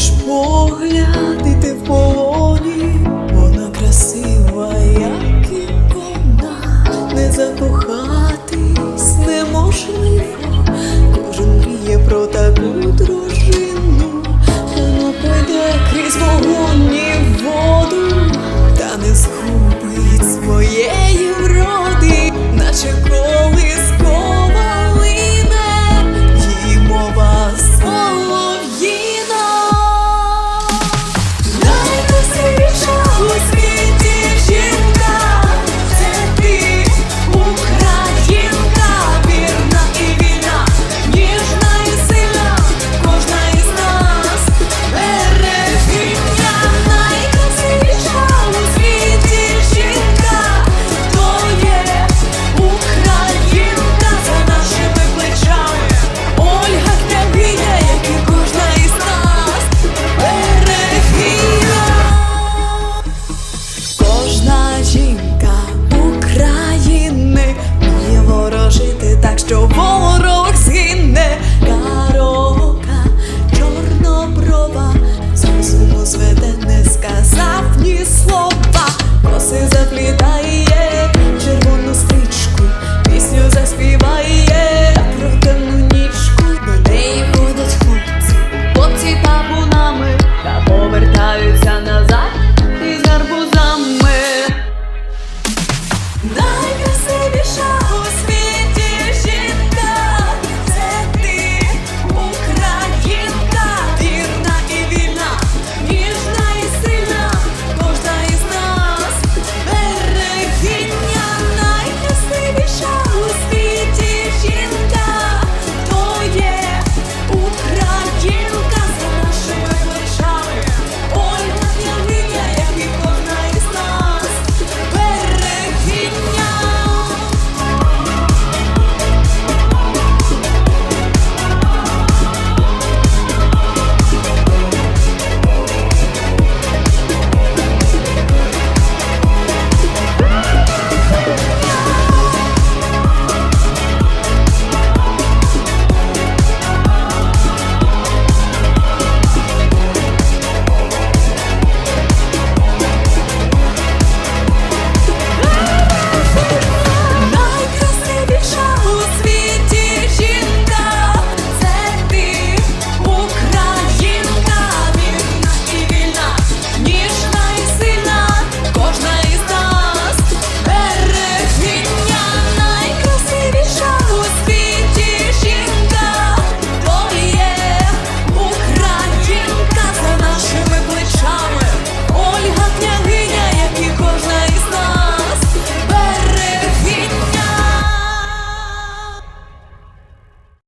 лиш погляд, і ти в полоні, вона красива, як і вона, не закохатись неможливо.